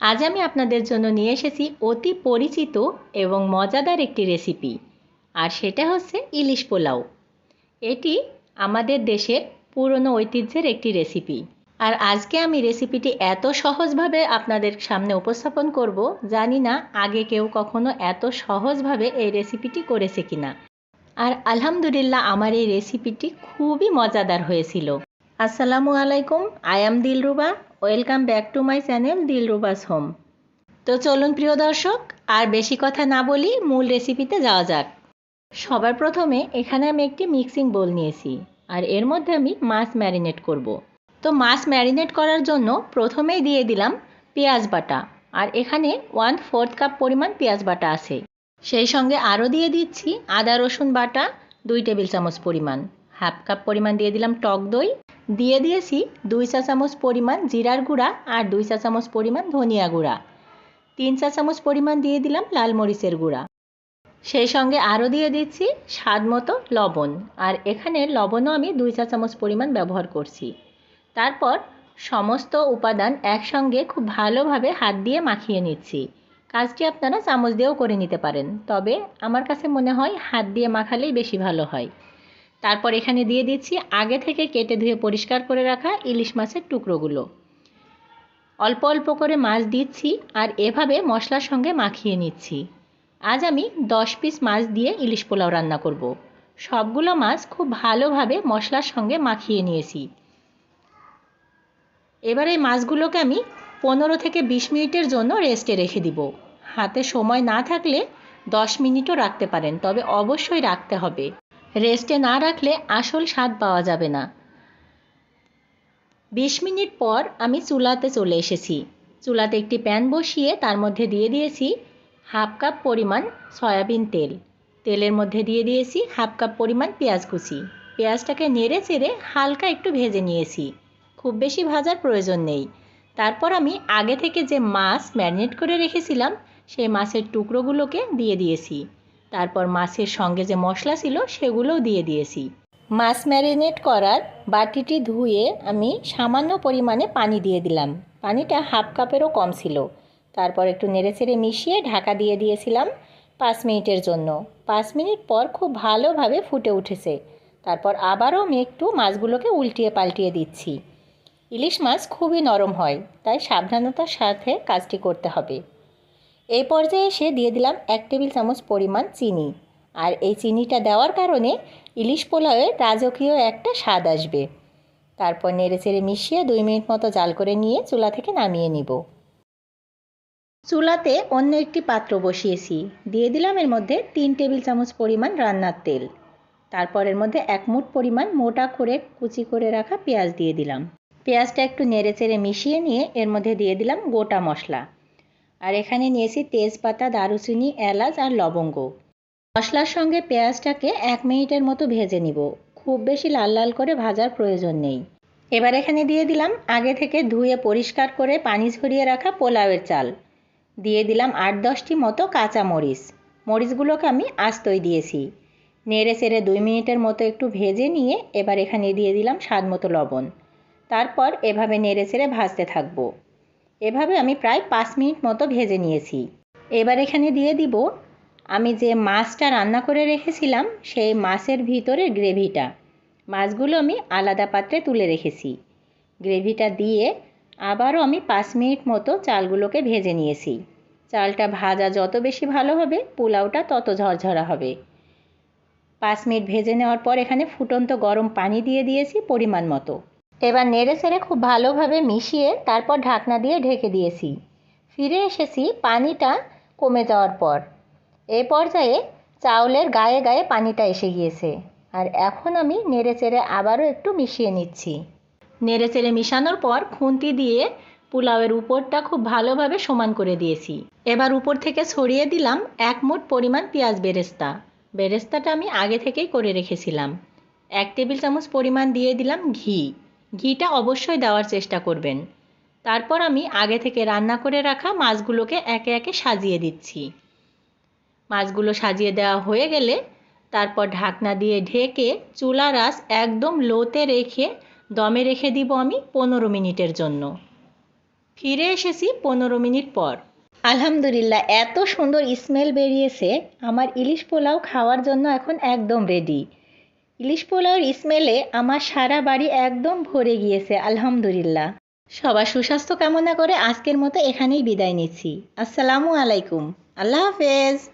আজ আমি আপনাদের জন্য নিয়ে এসেছি অতি পরিচিত এবং মজাদার একটি রেসিপি আর সেটা হচ্ছে ইলিশ পোলাও। এটি আমাদের দেশের পুরনো ঐতিহ্যের একটি রেসিপি আর আজকে আমি রেসিপিটি এত সহজভাবে আপনাদের সামনে উপস্থাপন করব, জানি না আগে কেউ কখনো এত সহজভাবে এই রেসিপিটি করেছে কিনা। আর আলহামদুলিল্লাহ, আমার এই রেসিপিটি খুবই মজাদার হয়েছিল। আসসালামু আলাইকুম I am Dilruba welcome back to my channel Dilruba's home তো চলুন প্রিয় দর্শক, আর বেশি কথা না বলি, মূল রেসিপিতে যাওয়া যাক। সবার প্রথমে এখানে আমি একটি মিক্সিং বোল নিয়েছি, আর এর মধ্যে আমি মাছ ম্যারিনেট করব। তো মাছ ম্যারিনেট করার জন্য প্রথমেই দিয়ে দিলাম পেঁয়াজ বাটা, আর এখানে ওয়ান ফোর্থ কাপ পরিমাণ পেঁয়াজ বাটা আছে। সেই সঙ্গে আরও দিয়ে দিচ্ছি আদা রসুন বাটা, দুই টেবিল চামচ পরিমাণ। হাফ কাপ পরিমাণ দিয়ে দিলাম টক দই। দিয়ে দিয়েছি দুই চা চামচ পরিমাণ জিরার গুঁড়া আর দুই চা চামচ পরিমাণ ধনিয়া গুঁড়া। তিন চা চামচ পরিমাণ দিয়ে দিলাম লাল মরিচের গুঁড়া। সেই সঙ্গে আরও দিয়ে দিচ্ছি স্বাদ মতো লবণ। আর এখানে লবণও আমি দুই চা চামচ পরিমাণ ব্যবহার করছি। তারপর সমস্ত উপাদান একসঙ্গে খুব ভালোভাবে হাত দিয়ে মাখিয়ে নিচ্ছি। কাজটি আপনারা চামচ দিয়েও করে নিতে পারেন। তবে আমার কাছে মনে হয় হাত দিয়ে মাখালেই বেশি ভালো হয়। তারপর এখানে দিয়ে দিচ্ছি আগে থেকে কেটে ধুয়ে পরিষ্কার করে রাখা ইলিশ মাছের টুকরোগুলো। অল্প অল্প করে মাছ দিচ্ছি আর এভাবে মশলার সঙ্গে মাখিয়ে নিচ্ছি। আজ আমি দশ পিস মাছ দিয়ে ইলিশ পোলাও রান্না করব। সবগুলো মাছ খুব ভালোভাবে মশলার সঙ্গে মাখিয়ে নিয়েছি। এবার এই মাছগুলোকে আমি পনেরো থেকে বিশ মিনিটের জন্য রেস্টে রেখে দিব। হাতে সময় না থাকলে দশ মিনিটও রাখতে পারেন, তবে অবশ্যই রাখতে হবে। রেস্টে না রাখলে আসল স্বাদ পাওয়া যাবে না। বিশ মিনিট পর আমি চুলাতে চলে এসেছি। চুলাতে একটি প্যান বসিয়ে তার মধ্যে দিয়ে দিয়েছি হাফ কাপ পরিমাণ সয়াবিন তেল। তেলের মধ্যে দিয়ে দিয়েছি হাফ কাপ পরিমাণ পেঁয়াজ কুচি। পেঁয়াজটাকে নেড়ে চেড়ে হালকা একটু ভেজে নিয়েছি। খুব বেশি ভাজার প্রয়োজন নেই। তারপর আমি আগে থেকে যে মাছ ম্যারিনেট করে রেখেছিলাম, সেই মাছের টুকরোগুলোকে দিয়ে দিয়েছি। তারপর মাছের সঙ্গে যে মশলা ছিল সেগুলোও দিয়ে দিয়েছি। মাছ ম্যারিনেট করার বাটিটি ধুয়ে আমি সামান্য পরিমাণে পানি দিয়ে দিলাম। পানিটা হাফ কাপেরও কম ছিল। তারপর একটু নেড়ে নেড়েচেড়ে মিশিয়ে ঢাকা দিয়ে দিয়েছিলাম পাঁচ মিনিটের জন্য। পাঁচ মিনিট পর খুব ভালোভাবে ফুটে উঠেছে। তারপর আবারও আমি একটু মাছগুলোকে উল্টিয়ে পাল্টিয়ে দিচ্ছি। ইলিশ মাছ খুবই নরম হয়, তাই সাবধানতার সাথে কাজটি করতে হবে। এই পর্যায়ে এসে দিয়ে দিলাম এক টেবিল চামচ পরিমাণ চিনি। আর এই চিনিটা দেওয়ার কারণে ইলিশ পোলাওয়ের রাজকীয় একটা স্বাদ আসবে। তারপর নেড়েচেড়ে মিশিয়ে দুই মিনিট মতো জাল করে নিয়ে চুলা থেকে নামিয়ে নিব। চুলাতে অন্য একটি পাত্র বসিয়েছি। দিয়ে দিলাম এর মধ্যে তিন টেবিল চামচ পরিমাণ রান্নার তেল। তারপর এর মধ্যে এক মুঠ পরিমাণ মোটা করে কুচি করে রাখা পেঁয়াজ দিয়ে দিলাম। পেঁয়াজটা একটু নেড়েচেড়ে মিশিয়ে নিয়ে এর মধ্যে দিয়ে দিলাম গোটা মশলা। আর এখানে নিয়েছি তেজপাতা, দারুচিনি, এলাচ আর লবঙ্গ। মশলার সঙ্গে পেঁয়াজটাকে এক মিনিটের মতো ভেজে নিব। খুব বেশি লাল লাল করে ভাজার প্রয়োজন নেই। এবার এখানে দিয়ে দিলাম আগে থেকে ধুয়ে পরিষ্কার করে পানি ঝরিয়ে রাখা পোলাওয়ের চাল। দিয়ে দিলাম আট দশটি মতো কাঁচা মরিচ। মরিচগুলোকে আমি আস্তই দিয়েছি। নেড়ে চেড়ে দুই মিনিটের মতো একটু ভেজে নিয়ে এবার এখানে দিয়ে দিলাম স্বাদ মতো লবণ। তারপর এভাবে নেড়ে চেড়ে ভাজতে থাকব। এভাবে আমি প্রায় পাঁচ মিনিট মতো ভেজে নিয়েছি। এবার এখানে দিয়ে দিব, আমি যে মাছটা রান্না করে রেখেছিলাম, সেই মাছের ভিতরে গ্রেভিটা। মাছগুলো আমি আলাদা পাত্রে তুলে রেখেছি। গ্রেভিটা দিয়ে আবারও আমি পাঁচ মিনিট মতো চালগুলোকে ভেজে নিয়েছি। চালটা ভাজা যত বেশি ভালো হবে, পোলাওটা তত ঝরঝরা হবে। পাঁচ মিনিট ভেজে নেওয়ার পর এখানে ফুটন্ত গরম পানি দিয়ে দিয়েছি পরিমাণ মতো। এবার নেড়ে সেড়ে খুব ভালোভাবে মিশিয়ে তারপর ঢাকনা দিয়ে ঢেকে দিয়েছি। ফিরে এসেছি পানিটা কমে যাওয়ার পর। এ পর্যায়ে চাউলের গায়ে গায়ে পানিটা এসে গিয়েছে। আর এখন আমি নেড়ে চেড়ে আবারও একটু মিশিয়ে নিচ্ছি। নেড়ে চেড়ে মিশানোর পর খুন্তি দিয়ে পোলাওয়ের উপরটা খুব ভালোভাবে সমান করে দিয়েছি। এবার উপর থেকে ছড়িয়ে দিলাম এক মুঠ পরিমাণ পেঁয়াজ বেরেস্তা। বেরেস্তাটা আমি আগে থেকেই করে রেখেছিলাম। এক টেবিল চামচ পরিমাণ দিয়ে দিলাম ঘি। ঘিটা অবশ্যই দেওয়ার চেষ্টা করবেন। তারপর আমি আগে থেকে রান্না করে রাখা মাছগুলোকে একে একে সাজিয়ে দিচ্ছি। মাছগুলো সাজিয়ে দেওয়া হয়ে গেলে তারপর ঢাকনা দিয়ে ঢেকে চুলা রাস একদম লোতে রেখে দমে রেখে দিব আমি পনেরো মিনিটের জন্য। ফিরে এসেছি পনেরো মিনিট পর। আলহামদুলিল্লাহ, এত সুন্দর স্মেল বেরিয়েছে। আমার ইলিশ পোলাও খাওয়ার জন্য এখন একদম রেডি ইলিশ পোলাওর স্মেলে আমার সারা বাড়ি একদম ভরে গিয়েছে, আলহামদুলিল্লাহ। সবার সুস্বাস্থ্য কামনা করে আজকের মতো এখানেই বিদায় নিচ্ছি। আসসালামু আলাইকুম। আল্লাহ হাফেজ।